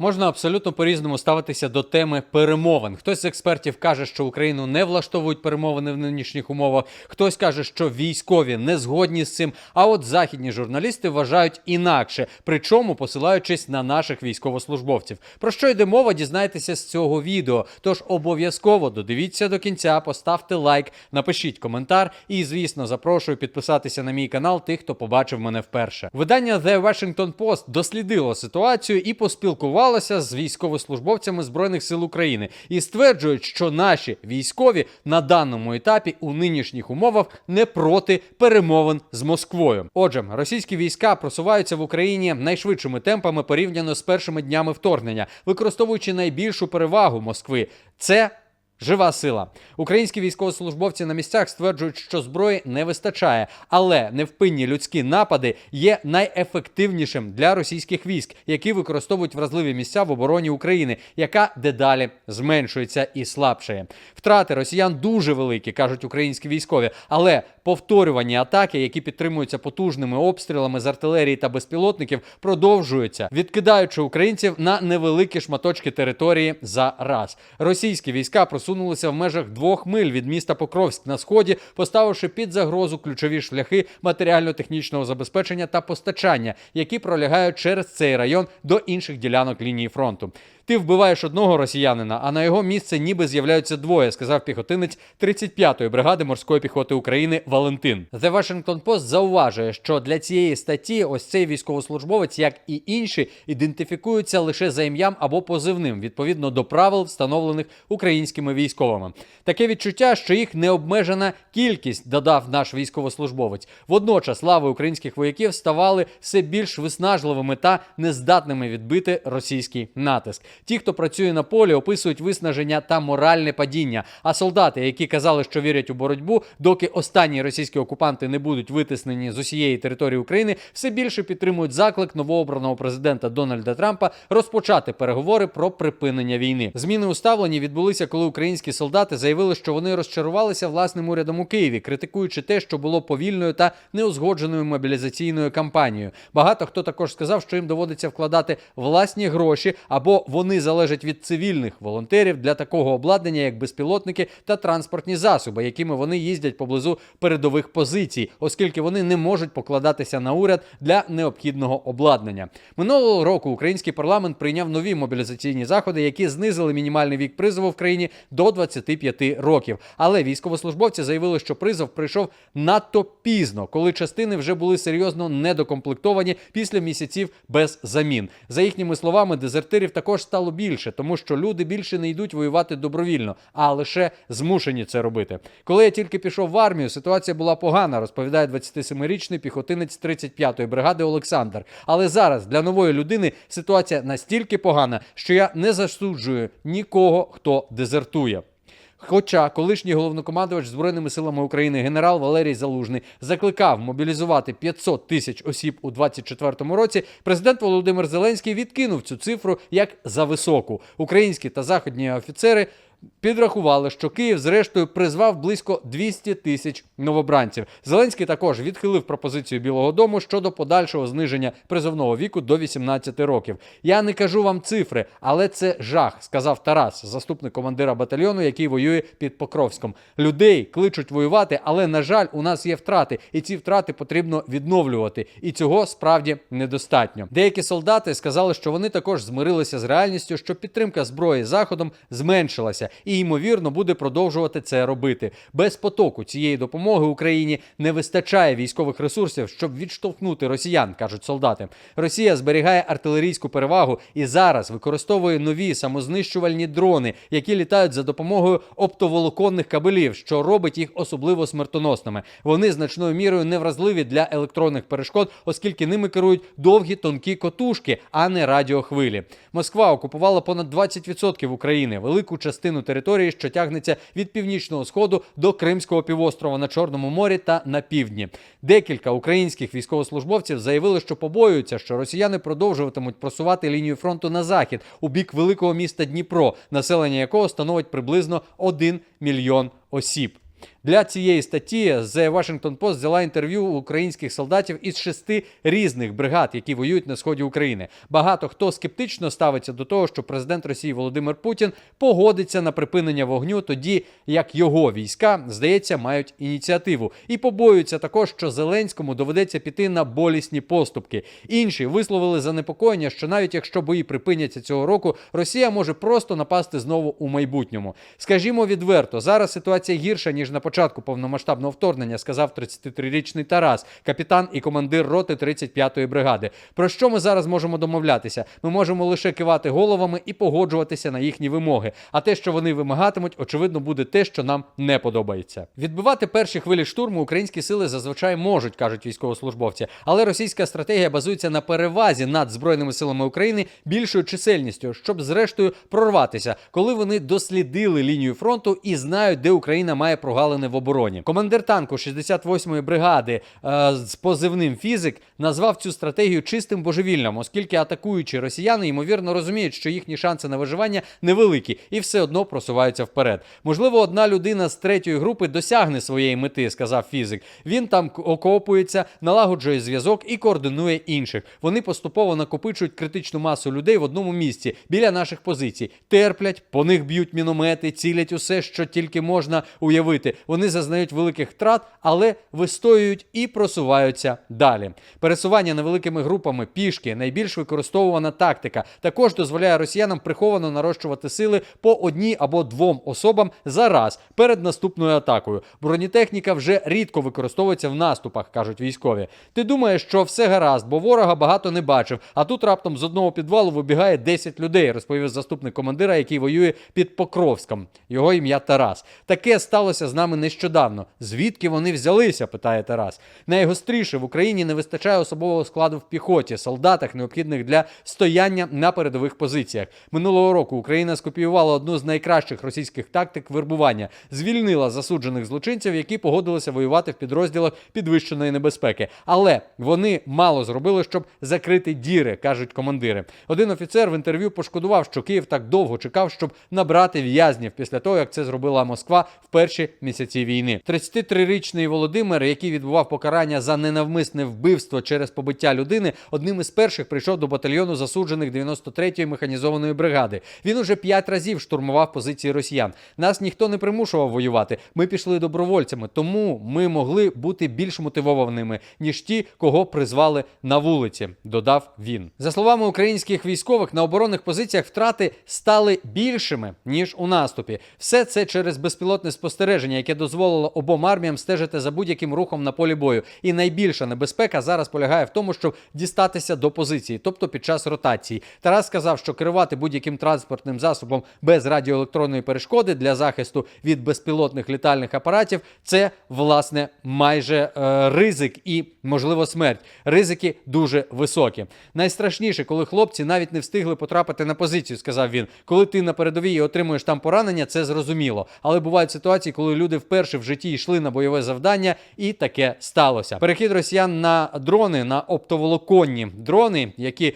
Можна абсолютно по-різному ставитися до теми перемовин. Хтось з експертів каже, що Україну не влаштовують перемовини в нинішніх умовах. Хтось каже, що військові не згодні з цим. А от західні журналісти вважають інакше, причому посилаючись на наших військовослужбовців. Про що йде мова, дізнаєтеся з цього відео. Тож обов'язково додивіться до кінця, поставте лайк, напишіть коментар і, звісно, запрошую підписатися на мій канал тих, хто побачив мене вперше. Видання The Washington Post дослідило ситуацію і поспілкувалося з військовослужбовцями збройних сил України і стверджують, що наші військові на даному етапі у нинішніх умовах не проти перемовин з Москвою. Отже, російські війська просуваються в Україні найшвидшими темпами порівняно з першими днями вторгнення, використовуючи найбільшу перевагу Москви. Це Жива сила. Українські військовослужбовці на місцях стверджують, що зброї не вистачає, але невпинні людські напади є найефективнішим для російських військ, які використовують вразливі місця в обороні України, яка дедалі зменшується і слабшає. Втрати росіян дуже великі, кажуть українські військові, але повторювані атаки, які підтримуються потужними обстрілами з артилерії та безпілотників, продовжуються, відкидаючи українців на невеликі шматочки території за раз. Російські війська просунулися в межах двох миль від міста Покровськ на сході, поставивши під загрозу ключові шляхи матеріально-технічного забезпечення та постачання, які пролягають через цей район до інших ділянок лінії фронту. Ти вбиваєш одного росіянина, а на його місце ніби з'являються двоє, сказав піхотинець 35-ї бригади морської піхоти України Валентин. The Washington Post зауважує, що для цієї статті ось цей військовослужбовець, як і інші, ідентифікуються лише за ім'ям або позивним відповідно до правил, встановлених українськими військовими. Таке відчуття, що їх необмежена кількість, додав наш військовослужбовець. Водночас лави українських вояків ставали все більш виснажливими та нездатними відбити російський натиск. Ті, хто працює на полі, описують виснаження та моральне падіння. А солдати, які казали, що вірять у боротьбу, доки останні російські окупанти не будуть витиснені з усієї території України, все більше підтримують заклик новообраного президента Дональда Трампа розпочати переговори про припинення війни. Зміни у ставленні відбулися, коли українські солдати заявили, що вони розчарувалися власним урядом у Києві, критикуючи те, що було повільною та неузгодженою мобілізаційною кампанією. Багато хто також сказав, що їм доводиться вкладати власні гроші або вони залежать від цивільних волонтерів для такого обладнання, як безпілотники та транспортні засоби, якими вони їздять поблизу передових позицій, оскільки вони не можуть покладатися на уряд для необхідного обладнання. Минулого року український парламент прийняв нові мобілізаційні заходи, які знизили мінімальний вік призову в країні до 25 років. Але військовослужбовці заявили, що призов прийшов надто пізно, коли частини вже були серйозно недокомплектовані після місяців без замін. За їхніми словами, дезертирів також стало більше, тому що люди більше не йдуть воювати добровільно, а лише змушені це робити. Коли я тільки пішов в армію, ситуація була погана, розповідає 27-річний піхотинець 35-ї бригади Олександр. Але зараз для нової людини ситуація настільки погана, що я не засуджую нікого, хто дезертує. Хоча колишній головнокомандувач збройними силами України генерал Валерій Залужний закликав мобілізувати 500 тисяч осіб у 2024 році, президент Володимир Зеленський відкинув цю цифру як за високу. Українські та західні офіцери підрахували, що Київ зрештою призвав близько 200 тисяч новобранців. Зеленський також відхилив пропозицію Білого Дому щодо подальшого зниження призовного віку до 18 років. Я не кажу вам цифри, але це жах, сказав Тарас, заступник командира батальйону, який воює під Покровськом. Людей кличуть воювати, але на жаль, у нас є втрати, і ці втрати потрібно відновлювати. І цього справді недостатньо. Деякі солдати сказали, що вони також змирилися з реальністю, що підтримка зброї заходом зменшилася і ймовірно буде продовжувати це робити. Без потоку цієї допомоги Україні не вистачає військових ресурсів, щоб відштовхнути росіян, кажуть солдати. Росія зберігає артилерійську перевагу і зараз використовує нові самознищувальні дрони, які літають за допомогою оптоволоконних кабелів, що робить їх особливо смертоносними. Вони значною мірою невразливі для електронних перешкод, оскільки ними керують довгі тонкі котушки, а не радіохвилі. Москва окупувала понад 20% України, велику частину території, що тягнеться від північного сходу до Кримського півострова на Чорному морі та на півдні. Декілька українських військовослужбовців заявили, що побоюються, що росіяни продовжуватимуть просувати лінію фронту на захід у бік великого міста Дніпро, населення якого становить приблизно 1 мільйон осіб. Для цієї статті The Washington Post взяла інтерв'ю українських солдатів із шести різних бригад, які воюють на сході України. Багато хто скептично ставиться до того, що президент Росії Володимир Путін погодиться на припинення вогню, тоді як його війська, здається, мають ініціативу, і побоюються також, що Зеленському доведеться піти на болісні поступки. Інші висловили занепокоєння, що навіть якщо бої припиняться цього року, Росія може просто напасти знову у майбутньому. Скажімо відверто, зараз ситуація гірша ніж на початку повномасштабного вторгнення, сказав 33-річний Тарас, капітан і командир роти 35-ї бригади. Про що ми зараз можемо домовлятися? Ми можемо лише кивати головами і погоджуватися на їхні вимоги. А те, що вони вимагатимуть, очевидно, буде те, що нам не подобається. Відбивати перші хвилі штурму українські сили зазвичай можуть, кажуть військовослужбовці, але російська стратегія базується на перевазі над збройними силами України більшою чисельністю, щоб зрештою прорватися, коли вони дослідили лінію фронту і знають, де Україна має прогалини в обороні. Командир танку 68-ї бригади е, з позивним фізик назвав цю стратегію чистим божевільним, оскільки атакуючі росіяни ймовірно розуміють, що їхні шанси на виживання невеликі і все одно просуваються вперед. Можливо, одна людина з третьої групи досягне своєї мети, сказав фізик. Він там окопується, налагоджує зв'язок і координує інших. Вони поступово накопичують критичну масу людей в одному місці біля наших позицій. Терплять, по них б'ють міномети, цілять усе, що тільки можна уявити. Вони зазнають великих втрат, але вистоюють і просуваються далі. Пересування невеликими групами пішки найбільш використовувана тактика. Також дозволяє росіянам приховано нарощувати сили по одній або двом особам за раз перед наступною атакою. Бронетехніка вже рідко використовується в наступах, кажуть військові. Ти думаєш, що все гаразд, бо ворога багато не бачив. А тут раптом з одного підвалу вибігає 10 людей, розповів заступник командира, який воює під Покровськом. Його ім'я Тарас. Таке сталося з нами нещодавно. Звідки вони взялися? питає Тарас. Найгостріше в Україні не вистачає особового складу в піхоті, солдатах, необхідних для стояння на передових позиціях. Минулого року Україна скопіювала одну з найкращих російських тактик вербування, звільнила засуджених злочинців, які погодилися воювати в підрозділах підвищеної небезпеки. Але вони мало зробили, щоб закрити діри, кажуть командири. Один офіцер в інтерв'ю пошкодував, що Київ так довго чекав, щоб набрати в'язнів після того, як це зробила Москва в перші місяці війни. 33-річний Володимир, який відбував покарання за ненавмисне вбивство через побиття людини, одним із перших прийшов до батальйону засуджених 93-ї механізованої бригади. Він уже п'ять разів штурмував позиції росіян. Нас ніхто не примушував воювати. Ми пішли добровольцями, тому ми могли бути більш мотивованими ніж ті, кого призвали на вулиці. Додав він. За словами українських військових, на оборонних позиціях втрати стали більшими ніж у наступі. Все це через безпілотне спостереження, яке дозволило обом арміям стежити за будь-яким рухом на полі бою. І найбільша небезпека зараз полягає в тому, щоб дістатися до позиції, тобто під час ротації. Тарас сказав, що керувати будь-яким транспортним засобом без радіоелектронної перешкоди для захисту від безпілотних літальних апаратів це власне майже е, ризик і можливо смерть. Ризики дуже високі. Найстрашніше, коли хлопці навіть не встигли потрапити на позицію, сказав він. Коли ти на передовій отримуєш там поранення, це зрозуміло. Але бувають ситуації, коли люди вперше в житті йшли на бойове завдання, і таке сталося. Перехід росіян на дрони, на оптоволоконні дрони, які е,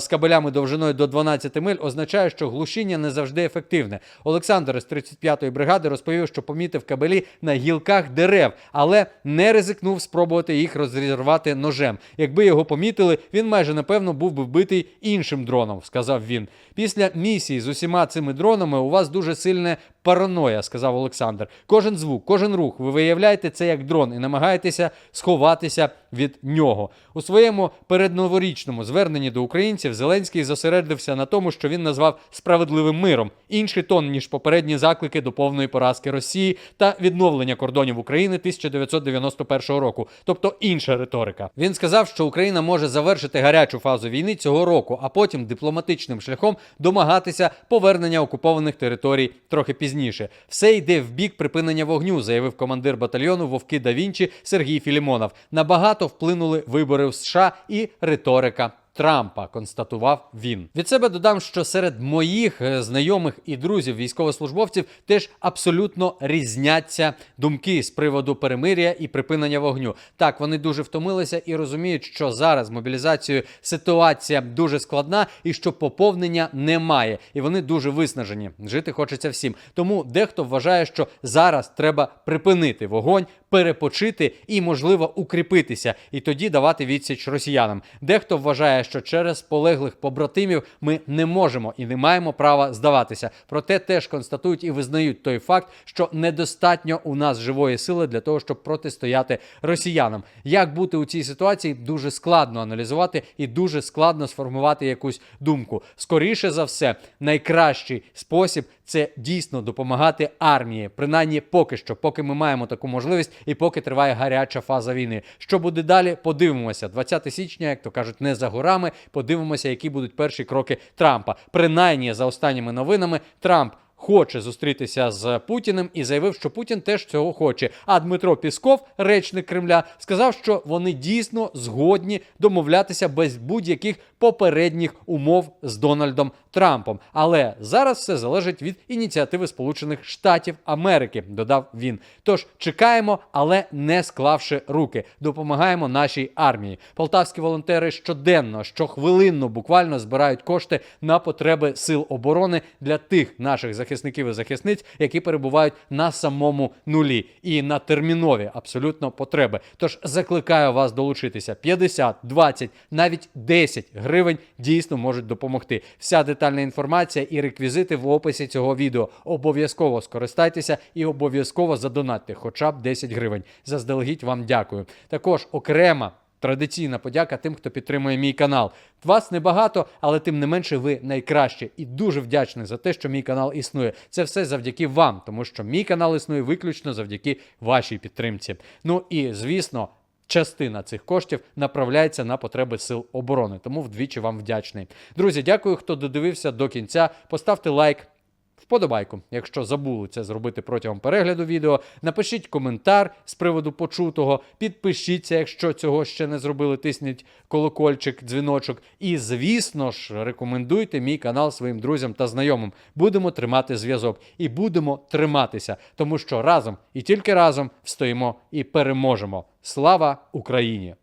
з кабелями довжиною до 12 миль, означає, що глушіння не завжди ефективне. Олександр з 35-ї бригади розповів, що помітив кабелі на гілках дерев, але не ризикнув спробувати їх розірвати ножем. Якби його помітили, він майже напевно був би вбитий іншим дроном, сказав він. Після місії з усіма цими дронами у вас дуже сильне параноя, сказав Олександр. Кожен звук, кожен рух, ви виявляєте це як дрон і намагаєтеся сховатися від нього. У своєму передноворічному зверненні до українців Зеленський зосередився на тому, що він назвав справедливим миром. Інший тон, ніж попередні заклики до повної поразки Росії та відновлення кордонів України 1991 року, тобто інша риторика. Він сказав, що Україна може завершити гарячу фазу війни цього року, а потім дипломатичним шляхом домагатися повернення окупованих територій трохи пізніше. Все йде в бік припинення вогню, заявив командир батальйону Вовки да Вінчі Сергій Філімонов. Набагато вплинули вибори в США і риторика Трампа, констатував він. Від себе додам, що серед моїх е, знайомих і друзів військовослужбовців теж абсолютно різняться думки з приводу перемиря і припинення вогню. Так, вони дуже втомилися і розуміють, що зараз мобілізацією ситуація дуже складна і що поповнення немає. І вони дуже виснажені. Жити хочеться всім. Тому дехто вважає, що зараз треба припинити вогонь, перепочити і, можливо, укріпитися, і тоді давати відсіч росіянам. Дехто вважає, що через полеглих побратимів ми не можемо і не маємо права здаватися. Проте теж констатують і визнають той факт, що недостатньо у нас живої сили для того, щоб протистояти росіянам. Як бути у цій ситуації, дуже складно аналізувати і дуже складно сформувати якусь думку. Скоріше за все, найкращий спосіб це дійсно допомагати армії, принаймні поки що, поки ми маємо таку можливість і поки триває гаряча фаза війни. Що буде далі? Подивимося. 20 січня, як то кажуть, не за горами. Подивимося, які будуть перші кроки Трампа. Принаймні, за останніми новинами, Трамп. Хоче зустрітися з Путіним і заявив, що Путін теж цього хоче. А Дмитро Пісков, речник Кремля, сказав, що вони дійсно згодні домовлятися без будь-яких попередніх умов з Дональдом Трампом. Але зараз все залежить від ініціативи Сполучених Штатів Америки, додав він. Тож чекаємо, але не склавши руки, допомагаємо нашій армії. Полтавські волонтери щоденно, щохвилинно буквально збирають кошти на потреби сил оборони для тих наших захисників і захисниць, які перебувають на самому нулі і на термінові абсолютно потреби. Тож закликаю вас долучитися 50, 20, навіть 10 гривень дійсно можуть допомогти. Вся детальна інформація і реквізити в описі цього відео. Обов'язково скористайтеся і обов'язково задонатьте хоча б 10 гривень. Заздалегідь вам дякую. Також окрема. Традиційна подяка тим, хто підтримує мій канал. Вас небагато, але тим не менше ви найкраще і дуже вдячний за те, що мій канал існує. Це все завдяки вам, тому що мій канал існує виключно завдяки вашій підтримці. Ну і звісно. Частина цих коштів направляється на потреби сил оборони, тому вдвічі вам вдячний. Друзі, дякую, хто додивився до кінця. Поставте лайк, вподобайку, якщо забули це зробити протягом перегляду відео. Напишіть коментар з приводу почутого, підпишіться, якщо цього ще не зробили. Тисніть колокольчик, дзвіночок. І, звісно ж, рекомендуйте мій канал своїм друзям та знайомим. Будемо тримати зв'язок і будемо триматися, тому що разом і тільки разом встоїмо і переможемо. Слава Україні!